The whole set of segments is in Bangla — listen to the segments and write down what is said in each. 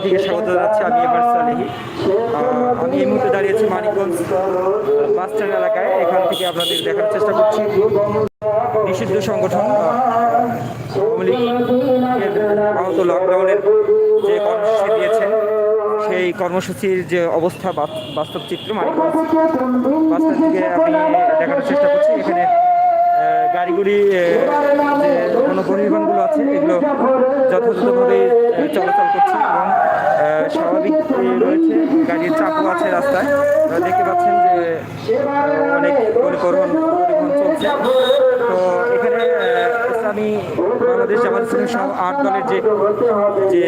থেকে স্বাগত জানাচ্ছি আমি এবার সালেহি। আমি এই মুহূর্তে দাঁড়িয়েছি মানিকগঞ্জ বাস স্ট্যান্ড এলাকায়। এখান থেকে আপনাদের দেখার চেষ্টা করছি। নিষিদ্ধ সংগঠন আহত লকডাউনের যে কর্মসূচি দিয়েছেন, সেই কর্মসূচির যে অবস্থা, বাস- বাস্তব চিত্র মানিকগঞ্জ বাস স্ট্যান্ড আমি দেখানোর চেষ্টা করছি। এখানে গাড়িগুলি যে কোনো পরিবহনগুলো আছে, এগুলো যথাযথভাবে চলাচল করছে এবং স্বাভাবিক রয়েছে, গাড়ির চাপও আছে রাস্তায়। দেখতে পাচ্ছেন যে, অনেক পরিবহন পরিবহন চলছে। তো এখানে ইসলামী বাংলাদেশ জামাত ইসলামী আট দলের যে যে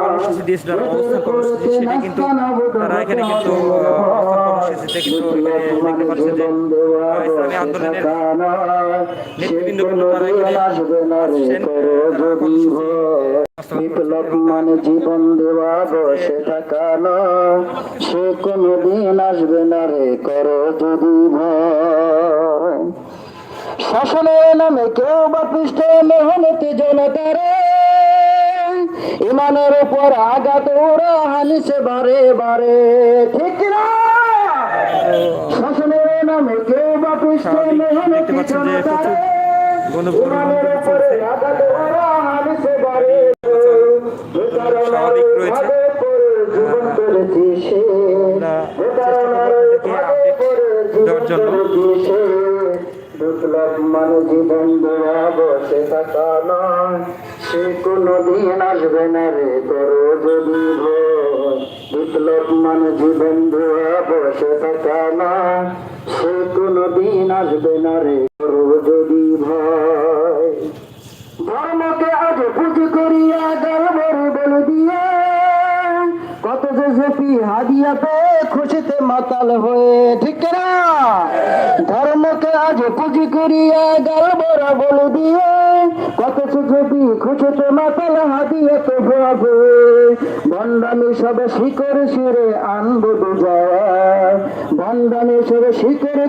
কর্মসূচি দিয়েছিল অবস্থান কর্মসূচি কিন্তু তারা এখানে কিন্তু কর্মসূচিতে কিন্তু দেখতে পাচ্ছেন যে ইসলামী আন্দোলনের নেতৃবৃন্দ কিন্তু তারা এখানে বিপ্লব মানে জীবন দেওয়া বসে থাকা নয় সে কোনো দিন আসবে না রে করো যদি ভয়। শাসনের নামে কেউ বা পৃষ্ঠ মেহনতি জনতারে। ইমানের উপর আঘাত ওরা হানিছে বারে বারে। ঠিক না? শাসনের নামে কেউ বা পৃষ্ঠ মেহনতি জনতারে। ইমানের উপরে আঘাত ওরা হানিছে বারে স্বাভাবিক রয়েছে। জীবন করেছি সে আমরা চেষ্টা করব আপনাদেরকে দেওয়ার জন্য। বিপ্লব মানে জীবন দেওয়া বসে থাকা নয় সে কোনো আসবে না। রে করো যদি বিপ্লব মানে জীবন দেওয়া বসে থাকা নয় সে কোনো দিন আসবে না রে। পেয়ে খুশিতে মাতাল হয়ে ঠিক না ধর্মকে আজ পুজো করিয়া গর্বর বলে দিয়ে কত যে জেপি খুশিতে মাতাল হাদিয়া তো হবে ভণ্ডামি সবে আনব ভণ্ডামি সবে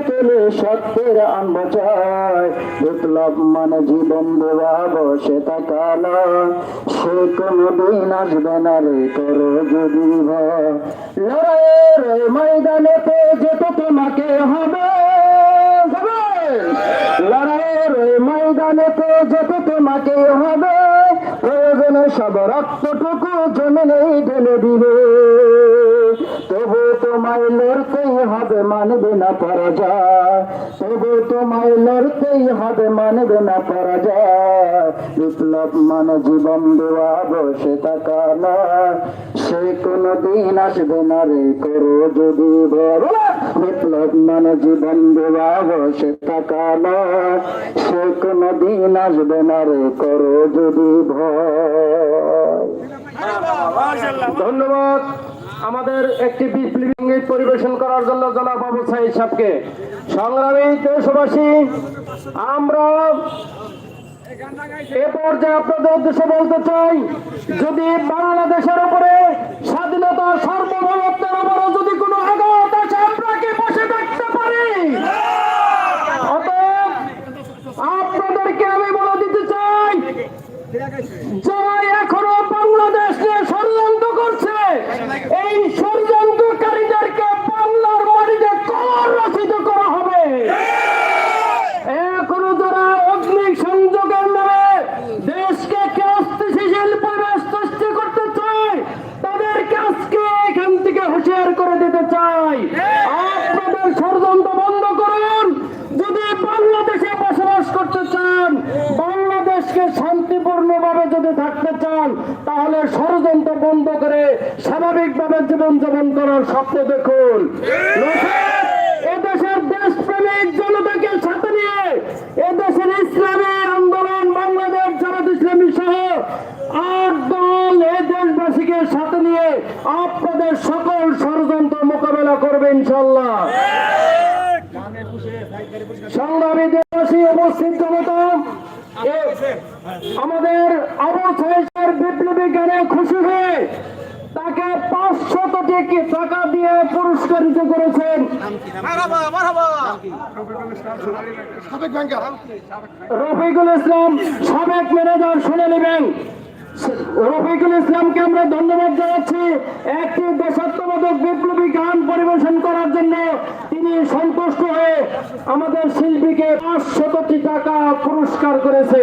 তোলে সত্যের আনব চায় বিপ্লব মানে জীবন দেওয়া বসে না সে কোনো দিন আসবে না রে করো যদি। লড়াইয়ের ময়দানেতে যেতে তোমাকে হবে যাবে। লড়াইয়ের এই ময়দানেতে যেতে তোমাকে হবে। প্রয়োজনে সব রক্তটুকু জমে নেই ঢেলে দিবে। তবু তোমায় লড়তেই হবে মানবে না পরাজয়। তবু তোমায় লড়তেই হবে মানবে না পরাজয়। বিপ্লব মানে জীবন দেওয়া বসে থাকা না সে কোনো দিন আসবে না রে করো যদি। বলো, বিপ্লব মানে জীবন দেওয়া বসে থাকা না কোনো দিন আসবে না রে, করো যদি ধন্যবাদ আমাদের একটি বিপ্লবী সংগীত পরিবেশন করার জন্য জনাব আবু সাইদ সাহেবকে। সংগ্রামী দেশবাসী, আমরা এ পর্যায়ে আপনাদের উদ্দেশ্যে বলতে চাই, যদি বাংলাদেশের উপরে স্বাধীনতা সার্বভৌমত্বের উপরে যদি কোনো আঘাত আসে, আমরা কি বসে থাকতে পারি অতএব আপনাদেরকে আমি বলে দিতে চাই যারা এখনও বাংলাদেশকে ষড়যন্ত্র করছে এই ষড়যন্ত্রকারীদেরকে বাংলার মাটিতে কবর রচিত করা হবে এখনও যারা অগ্নি সংযোগের নামে দেশকে কে অস্থিতিশীল পরিবেশ সৃষ্টি করতে চায় তাদেরকে আজকে এখান থেকে হুঁশিয়ার করে দিতে চাই আপনাদের ষড়যন্ত্র বন্ধ করুন যদি বাংলাদেশে বসবাস করতে চান বাংলাদেশকে শান্তিপূর্ণভাবে যদি থাকতে চান তাহলে ষড়যন্ত্র বন্ধ করে স্বাভাবিকভাবে জীবনযাপন করার স্বপ্ন দেখুন। এদেশের দেশপ্রেমিক জনতাকে সাথে নিয়ে এদেশের ইসলামী আন্দোলন বাংলাদেশ জামাত ইসলামী সহ আট দল এই দেশবাসীকে সাথে নিয়ে আপনাদের সকল ষড়যন্ত্র মোকাবেলা করবে ইনশাল্লাহ সংগ্রামী দেশবাসী, উপস্থিত জনতা, এ- আমাদের অবশেষের বিপ্লবী জ্ঞানে খুশি হয়ে তাকে পাঁচশত টিকি টাকা দিয়ে পুরস্কৃত করেছেন। রফিকুল ইসলাম সাবেক ম্যানেজার শুনে নেবেন রফিকুল ইসলামকে আমরা ধন্যবাদ জানাচ্ছি একটি দেশাত্মবোধক বিপ্লবী গান পরিবেশন করার জন্য। সন্তুষ্ট হয়ে আমাদের শিল্পীকে পাঁচশতটি টাকা পুরস্কার করেছে।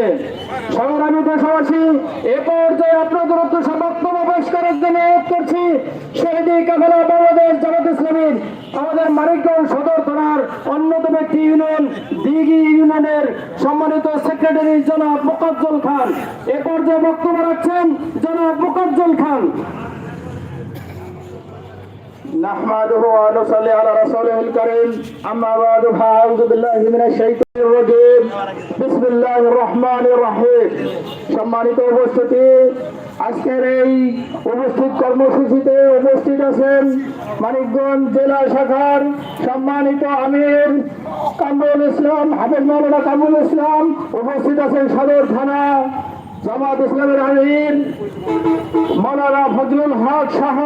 সংগ্রামী দেশবাসী, এ পর্যায়ে আপনাদের উদ্দেশ্যে বক্তব্য জন্য অনুরোধ করছি, শহীদি কাফেলা বাংলাদেশ জামাত ইসলামীর আমাদের মানিকগঞ্জ সদর থানার অন্যতম একটি ইউনিয়ন, দিঘি ইউনিয়নের সম্মানিত সেক্রেটারি জনাব মোকাজ্জল খান। এ পর্যায়ে বক্তব্য রাখছেন জনাব মোকাজ্জল খান। نحمده ونصلي على رسوله الكريم أما بعد فأعوذ بالله من الشيطان الرجيم بسم الله الرحمن الرحيم সম্মানিত উপস্থিতি আজকের এই উপস্থিত কর্মসূচিতে উপস্থিত আছেন মানিকগঞ্জ জেলা শাখার সম্মানিত আমির কামরুল ইসলাম হাফেজ মাওলানা কামরুল ইসলাম উপস্থিত আছেন সদর থানা জামাত ইসলামের আমির মৌলানা ফজলুল হক সহ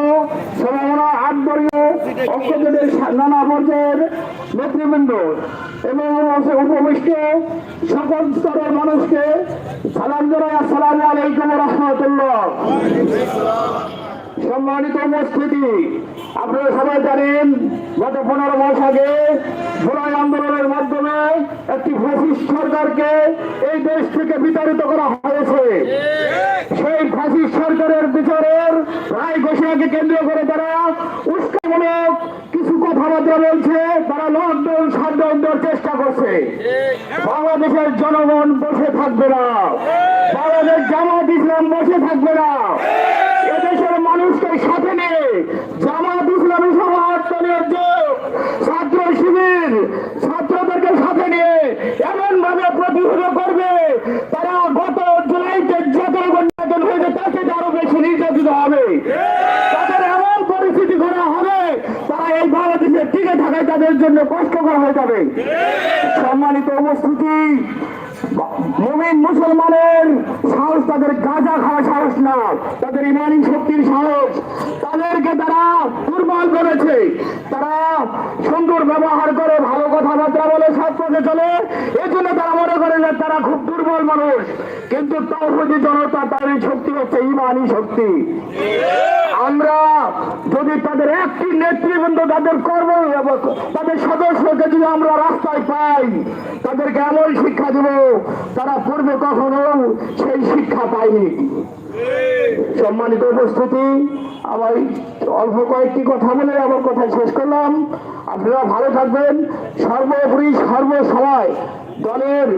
সমামনা আটবরীয় অঙ্কজনের নানা পর্যায়ের নেতৃবৃন্দ এবং উপবিষ্ট সকল স্তরের মানুষকে সালাম জানাই, আসসালামু আলাইকুম রহমতুল্লাহ। সম্মানিত উপস্থিতি, আপনারা সবাই জানেন, গত পনেরো মাস আগে জুলাই আন্দোলনের মাধ্যমে একটি ফ্যাসিস্ট সরকারকে এই দেশ থেকে বিতাড়িত করা হয়েছে। সেই ফ্যাসিস্ট সরকারের বিচারের রায় ঘোষণাকে কেন্দ্র করে তারা উস্কামূলক কিছু কথাবার্তা বলছে, তারা লকডাউন শাটডাউন দেওয়ার চেষ্টা করছে। বাংলাদেশের জনগণ বসে থাকবে না। বাংলাদেশ জামাত ইসলাম বসে থাকবে না। এদেশের মানুষকে সাথে নিয়ে জামাত ইসলামী সহ আটতলীয় যোগ ছাত্র শিবির ছাত্রদেরকে সাথে নিয়ে এমন ভাবে প্রতিহত করবে। তারা গত জুলাইতে যত নির্যাতন হয়েছে, তাকে আরও বেশি নির্যাতিত হবে। তাদের এমন পরিস্থিতি করা হবে, তারা এই বাংলাদেশে টিকে থাকায় তাদের জন্য কষ্টকর হয়ে যাবে। সম্মানিত উপস্থিতি, মুমিন মুসলমানের সাহস তাদের গাঁজা খাওয়া সাহস না, তাদের ইমানি শক্তির সাহস তাদেরকে তারা দুর্বল করেছে। তারা সুন্দর ব্যবহার করে, ভালো কথাবার্তা বলে ছাত্রকে চলে। এই জন্য তারা মনে করে যে তারা খুব দুর্বল মানুষ। কিন্তু তৌহদি জনতা এই শক্তি হচ্ছে, ইমানি শক্তি। আমরা যদি তাদের একটি নেতৃবৃন্দ তাদের কর্ম তাদের সদস্যকে যদি আমরা রাস্তায় পাই, তাদেরকে এমন শিক্ষা দেব, তারা পূর্বে কখনো সেই শিক্ষা পায়নি। সম্মানিত উপস্থিতি, আমার অল্প কয়েকটি কথা বলে আমার কথা শেষ করলাম। আপনারা ভালো থাকবেন। সর্বোপরি সর্বসময় দলের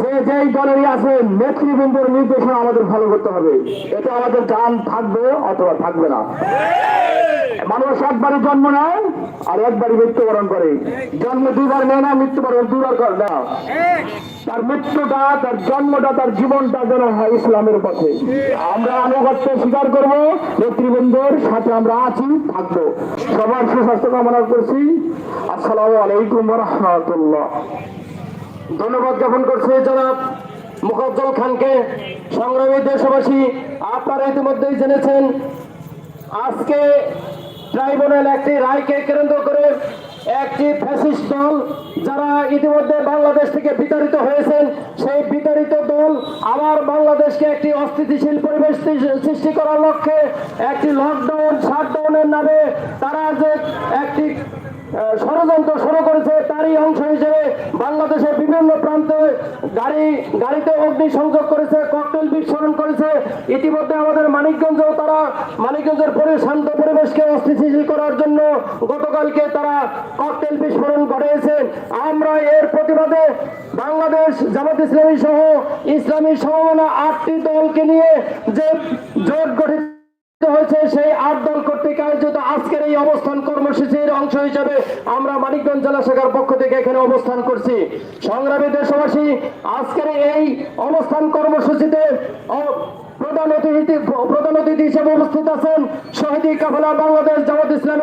যে যেই দলেরই আছে, নেতৃবৃন্দের নির্দেশনা আমাদের ভালো করতে হবে। এটা আমাদের গান থাকবে অথবা থাকবে না। মানুষ একবারই জন্ম নেয় আর একবারই মৃত্যুবরণ করে। জন্ম দুবার নেয় না, মৃত্যুবরণ দুবার করে না। তার মৃত্যুটা, তার জন্মটা, তার জীবনটা যেন হয় ইসলামের পথে। আমরা আনুগত্য স্বীকার করব, নেতৃবৃন্দর সাথে আমরা আছি, থাকব। সবার সুস্বাস্থ্য কামনা করছি। আসসালামু আলাইকুম রহমতুল্লাহ ধন্যবাদ জ্ঞাপন করছি জনাব মুখজ্জল খানকে। সংগ্রামী দেশবাসী, আপনারা ইতিমধ্যেই জেনেছেন, আজকে ট্রাইব্যুনাল একটি রায়কে কেন্দ্র করে একটি ফ্যাসিস্ট দল যারা ইতিমধ্যে বাংলাদেশ থেকে বিতাড়িত হয়েছেন, সেই বিতাড়িত দল আবার বাংলাদেশকে একটি অস্থিতিশীল পরিবেশ সৃষ্টি করার লক্ষ্যে একটি লকডাউন শাটডাউনের নামে তারা যে একটি ষড়যন্ত্র শুরু করেছে তারই অংশ হিসেবে বাংলাদেশের বিভিন্ন প্রান্তে গাড়ি, গাড়িতে অগ্নি সংযোগ করেছে ককটেল বিস্ফোরণ করেছে। ইতিমধ্যে আমাদের মানিকগঞ্জেও তারা, মানিকগঞ্জের পরি, শান্ত পরিবেশকে অস্থিতিশীল করার জন্য গতকালকে তারা ককটেল বিস্ফোরণ ঘটিয়েছেন আমরা এর প্রতিবাদে বাংলাদেশ জামাত ইসলামী সহ ইসলামী সমমনা আটটি দলকে নিয়ে যে জোট গঠিত হয়েছে সেই আট দল কর্তৃক আয়োজিত আজকের এই অবস্থান কর্মসূচির অংশ হিসেবে আমরা মানিকগঞ্জ জেলা শাখার পক্ষ থেকে এখানে অবস্থান করছি। সংগ্রামী দেশবাসী, আজকের এই অবস্থান কর্মসূচিতে বাংলাদেশ জামাত ইসলাম।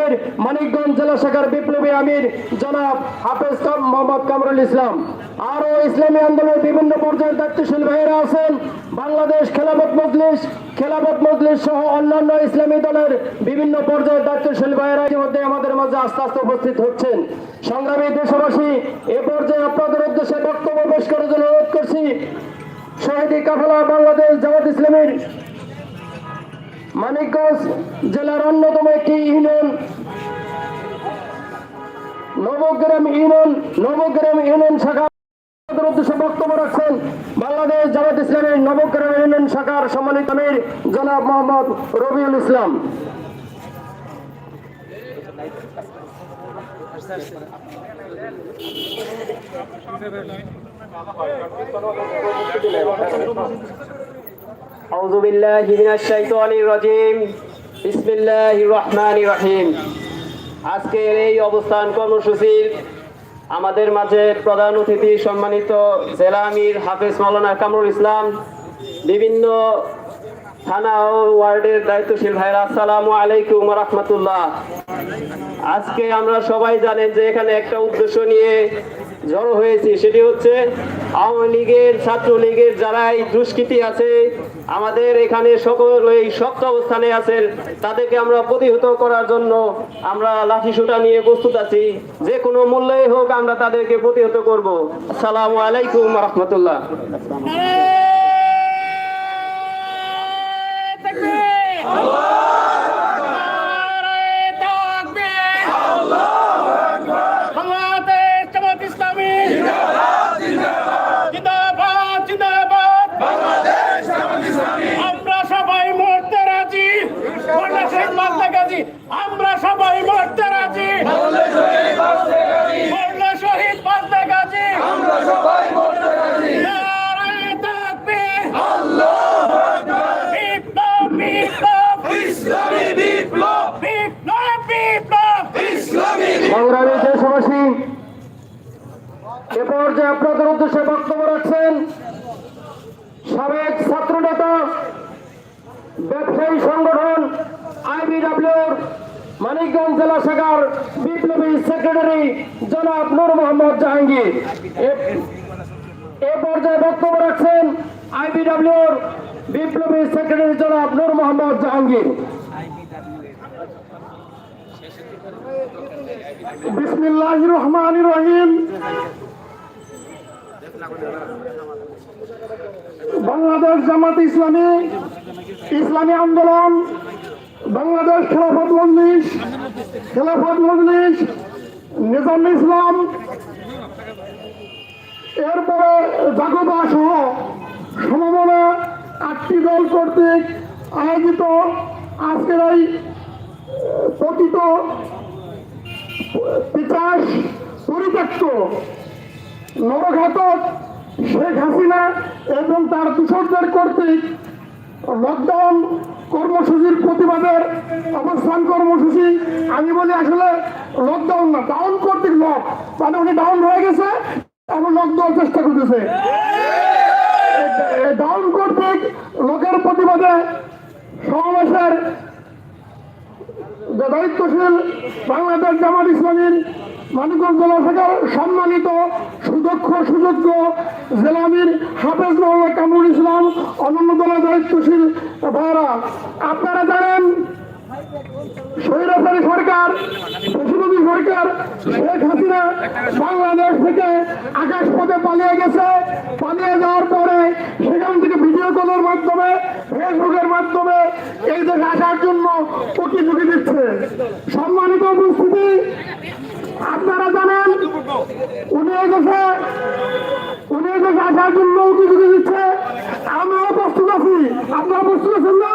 মজলিস, খেলাফত মজলিস সহ অন্যান্য ইসলামী দলের বিভিন্ন পর্যায়ের দায়িত্বশীল ভাইয়েরা ইতিমধ্যে আমাদের মাঝে আস্তে আস্তে উপস্থিত হচ্ছেন। সংগ্রামী দেশবাসী, এ পর্যায়ে আপনাদের উদ্দেশ্যে বক্তব্য পেশ করার জন্য অনুরোধ করছি। শহীদি কাফেলা বাংলাদেশ জামাত ইসলামের মানিকগঞ্জ জেলার অন্যতম একটি union, Nabagram union Nabagram union শাখা। উদ্দেশ্যে বক্তব্য রাখছেন বাংলাদেশ জামাত ইসলামের নবগ্রাম ইউনিয়ন শাখার সম্মানিত আমির জনাব মোহাম্মদ রবিউল ইসলাম। أعوذ بالله من الشيطان الرجيم بسم الله الرحمن الرحيم আজকের এই অবস্থান কর্মসূচির আমাদের মাঝে প্রধান অতিথি সম্মানিত জেলা আমির হাফেজ মৌলানা কামরুল ইসলাম বিভিন্ন থানা ও ওয়ার্ডের দায়িত্বশীল ভাইরা আসসালামু আলাইকুম রহমতুল্লাহ আজকে আমরা সবাই জানেন যে এখানে একটা উদ্দেশ্য নিয়ে জড়ো হয়েছি, সেটি হচ্ছে আওয়ামী লীগের, ছাত্রলীগের যারা এই দুষ্কৃতি আছে, আমাদের এখানে সকল এই শক্ত অবস্থানে আছেন, তাদেরকে আমরা প্রতিহত করার জন্য আমরা লাঠি সুটা নিয়ে প্রস্তুত আছি। যে কোনো মূল্যে হোক আমরা তাদেরকে প্রতিহত করব। আসসালামু আলাইকুম রহমতুল্লাহ। বাংলাদেশ জামাত ইসলামী জিন্দাবাদ জিন্দাবাদ আমরা সবাই মরতে রাজি মোল্লা শহীদ মাস্তা গাজী আমরা সবাই মরতে রাজি মোল্লা শহীদ মাস্তা গাজী নারায়ে তাকবীর বিপ্লব বিপ্লব বিপ্লব বিপ্লব সংগ্রামী দেশবাসী এ পর্যায়ে আপনাদের উদ্দেশ্যে বক্তব্য রাখছেন সাবেক ছাত্র নেতা ব্যবসায়ী সংগঠন আইবিডাব্লিউর মানিকগঞ্জ জেলা শাখার বিপ্লবী সেক্রেটারি জনাব নূর মোহাম্মদ জাহাঙ্গীর। এ- পর্যায়ে বক্তব্য রাখছেন আইবিডাব্লিউর বিপ্লবী সেক্রেটারি জনাব নূর মোহাম্মদ জাহাঙ্গীর। বিসমিল্লাহ রহমান রহিম। বাংলাদেশ জামাত ইসলামী ইসলামী আন্দোলন, বাংলাদেশ খেলাফত মজলিস খেলাফত মজলিস, নিজাম ইসলাম, এরপরে জাগোবা সহ সমমনা আটটি দল কর্তৃক আয়োজিত আজকের এই প্রকৃত পিতাস পরিত্যক্ত নবঘাতক শেখ হাসিনা এবং তার দূষকদের কর্তৃক লকডাউন কর্মসূচির প্রতিবাদের অবস্থান কর্মসূচি, আমি বলি আসলে লকডাউন না ডাউন কর্তৃক লক মানে উনি ডাউন হয়ে গেছে এখন লক দেওয়ার চেষ্টা করতেছে। ডাউন কর্তৃক লোকের প্রতিবাদে সমাবেশের দায়িত্বশীল বাংলাদেশ জামাত ইসলামীর মানিকগঞ্জ সম্মানিত সুদক্ষ, সুযোগ্য জেলামির হাফেজ মোহাম্মদ কামরুল ইসলাম, অনন্য দলের দায়িত্বশীল ভাইরা। আপনারা জানেন স্বৈরাচারী সরকার প্রেসিডেন্ট সরকার, শেখ হাসিনা বাংলাদেশ থেকে আকাশ পথে পালিয়ে গেছে। পালিয়ে যাওয়ার পরে সেখান থেকে ভিডিও কলের মাধ্যমে ফেসবুকের মাধ্যমে এই দেশে আসার জন্য ঝুঁকি দিচ্ছে। সম্মানিত উপস্থিতি আপনারা জানেন, উনি দেশে উনি দেশে আসার জন্য উঠি দিচ্ছে আমরাও প্রস্তুত আছি। আপনারা প্রস্তুত আছেন না?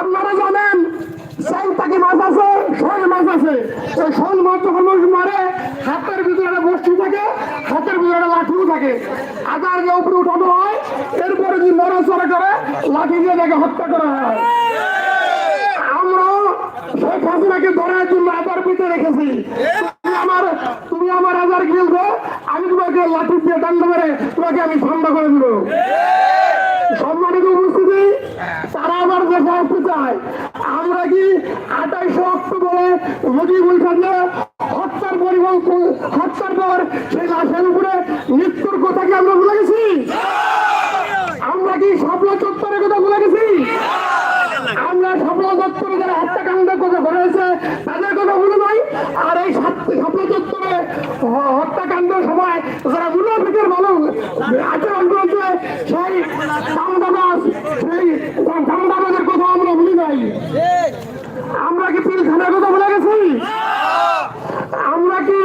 আপনারা জানেন, সেই তাকে মাছ আছে, শোল মাছ আছে। ওই শোল মাছ যখন মানুষ মারে, হাতের ভিতরে একটা বস্তু থাকে, হাতের ভিতরে একটা লাঠিও থাকে। আদার যে উপরে উঠানো হয়, এরপরে যদি নড়াচড়া করে, লাঠি দিয়ে তাকে হত্যা করা হয়। শেখ হাসিনাকে ধরার জন্য আদার ভিতরে রেখেছি। আমার, তুমি আমার আদার খেলবে আমি তোমাকে লাঠি দিয়ে ডান্ডা মেরে তোমাকে আমি ঠান্ডা করে দেবো। সম্মানিত উপস্থিতি, তারা আবার দেখা আসতে চায়। আমরা কি আঠাইশে অক্টোবরে মুজিবুল খানকে হত্যার পরিবহন হত্যার পর সেই লাশের উপরে মৃত্যুর কথা কি আমরা ভুলে গেছি? আমরা কি শাপলা চত্বরের কথা ভুলে গেছি? আর এই সাপলা চত্বরে হত্যাকাণ্ডের সময় যারা মুনাফিকের মানুষ আচরণ করেছে সেই দামদাবাজ, সেই দামদাবাজের কথা আমরা ভুলি নাই। আমরা কি পিলখানার কথা বলে গেছি? আমরা কি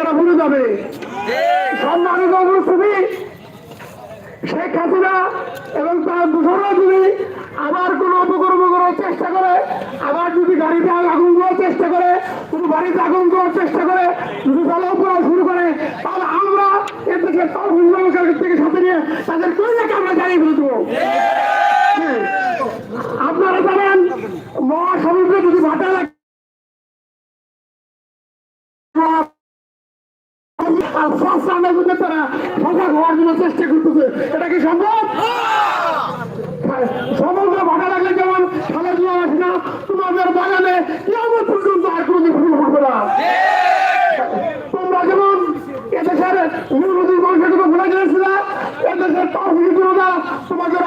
এরা ভুলে যাবে? সম্মানিত উপস্থিতি শেখ হাসিনা এবং তার দূষণরা যদি আবার কোনো অপকর্ম করার চেষ্টা করে আবার যদি গাড়িতে আগুন দেওয়ার চেষ্টা করে কোনো বাড়িতে আগুন দেওয়ার চেষ্টা করে যদি জ্বালাও পোড়াও শুরু করে তাহলে আমরা এর থেকে তহবিল থেকে সাথে নিয়ে তাদের কইলাকে আমরা জানিয়ে ফেলে দেবো। আপনারা জানেন মহাসমুদ্রে যদি ভাটা লাগে তারা সজাগ হওয়ার জন্য চেষ্টা করতেছে এটা কি সম্ভব সমগ্র ভাটা লাগলে যেমন সালে আসে না তোমাদের বাগানে কেমন যেমন এদেশের নির্বাচন মানুষের কথা ভুলে গিয়েছিল এদেশের কারণে তোমাদের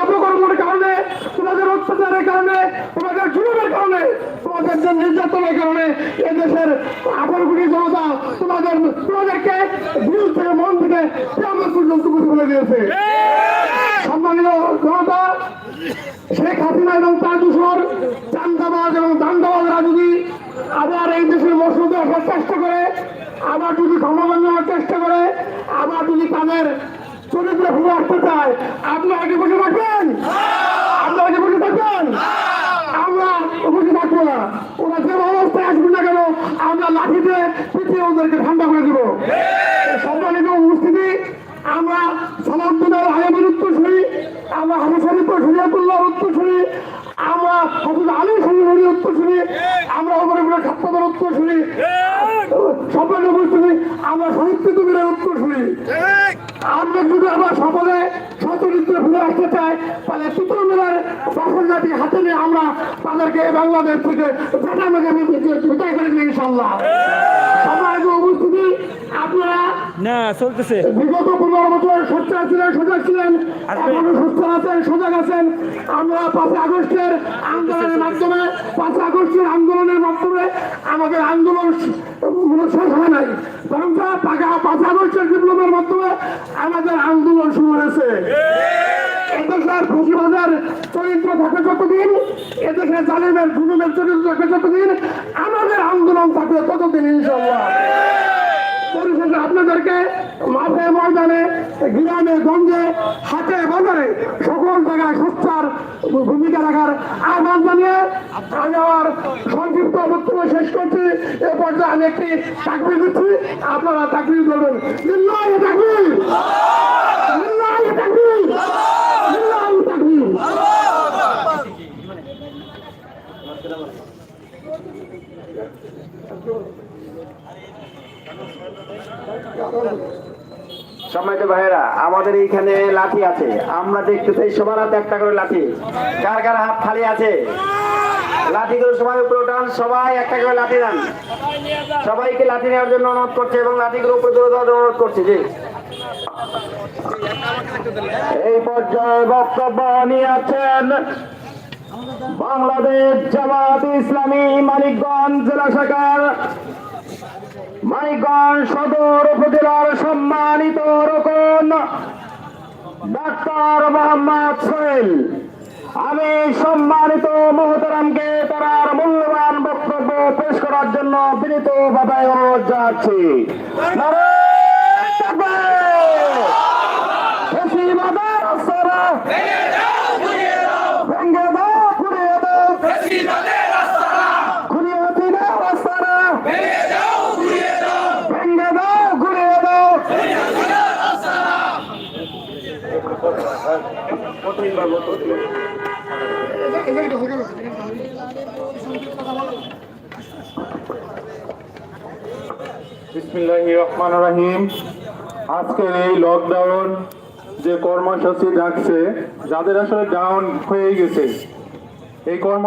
অত্যাচারের কারণে, তোমাদের জুলুমের কারণে, তোমাদের যে নির্যাতনের কারণে এদেশের কোটি জনতা তোমাদের, তোমাদেরকে দিল থেকে মন থেকে কেমন পর্যন্ত বুঝে ফেলে দিয়েছে। সম্মানিত জনতা, শেখ হাসিনা এবং তার দূষণ চান্দাবাজ এবং দান্দাবাজরা যদি আবার এই দেশের মসজিদে চেষ্টা করে, আবার যদি ক্ষমতা নেওয়ার চেষ্টা করে, আবার যদি তাদের চরিত্র ফিরে আসতে চায় আপনারা কি বসে থাকবেন। আপনারা কি বসে থাকবেন আমরা বসে থাকব না ওরা যে অবস্থায় আসবে না কেন আমরা লাঠিতে পিছিয়ে ওদেরকে ঠান্ডা করে দেবো। সম্মানিত উপস্থিতি আমরা সালামদিনের উত্তর শুনি আমরা হামশরীফ উত্তর উত্তরসূরি আমরা হজরত আলী শরীফের উত্তরসূরি আমরা ওপরে উপরে খাপ্পাদের উত্তরসূরি সম্মানিত উপস্থিতি আমরা শহীদ পৃথিবীর উত্তরসূরি আমরা যদি আবার সকলে সচরিত্রে ফিরে আসতে চাই, তাহলে পিতল মেলার বাসন জাতি হাতে নিয়ে আমরা তাদেরকে বাংলাদেশ থেকে মেঘে বিদায় করে দিই ইনশাল্লাহ সম্মানিত উপস্থিতি আপনারা না চলতেছে। বিগত পনেরো বছর সোচ্চার ছিলেন সজাগ ছিলেন এখনও সোচ্চার আছেন সজাগ আছেন। আমরা পাঁচই আগস্টের আন্দোলনের মাধ্যমে পাঁচই আগস্টের আন্দোলনের মাধ্যমে আমাদের আন্দোলন শেষ হয় নাই। বরং পাঁচই আগস্টের বিপ্লবের মাধ্যমে আমাদের আন্দোলন শুরু হয়েছে। এদেশের ফসিবাজার চরিত্র থাকে যতদিন এদেশের জালিমের, জুলুমের চরিত্র থাকে যতদিন, আমাদের আন্দোলন থাকবে ততদিন ইনশাল্লাহ পরিশেষে আপনাদেরকে মাঠে, ময়দানে, গ্রামে, গঞ্জে, হাটে, বাজারে সকল জায়গায় সোচ্চার ভূমিকা রাখার আহ্বান জানিয়ে আমি আমার সংক্ষিপ্ত বক্তব্য শেষ করছি। এ পর্যায়ে আমি একটি চাকরি দিচ্ছি। আপনারা চাকরি করবেন লিল্লাহি তাকবীর সম্মানিত ভাইয়েরা, আমাদের এইখানে লাঠি আছে। আমরা দেখতে চাই সবার হাতে একটা করে লাঠি। কার কার হাত খালি আছে? সবাই উপরে সবাই একটা করে লাঠি নেন। সবাইকে লাঠি নেওয়ার জন্য অনুরোধ করছে এবং উপরে দেওয়ার অনুরোধ করছে, জি। এই পর্যায়ে বক্তব্য নিয়ে আছেন বাংলাদেশ জামাত ইসলামী মানিকগঞ্জ জেলা শাখার মানিকগঞ্জ সদর উপজেলার সম্মানিত রকম ডাক্তার মোহাম্মদ সোহেল। আমি সম্মানিত মহতারামকে তার মূল্যবান বক্তব্য পেশ করার জন্য বিনীতভাবে অনুরোধ জানাচ্ছি। আজকের এই লকডাউন যে কর্মসূচি ডাকছে যাদের আসলে ডাউন হয়ে গেছে এই কর্ম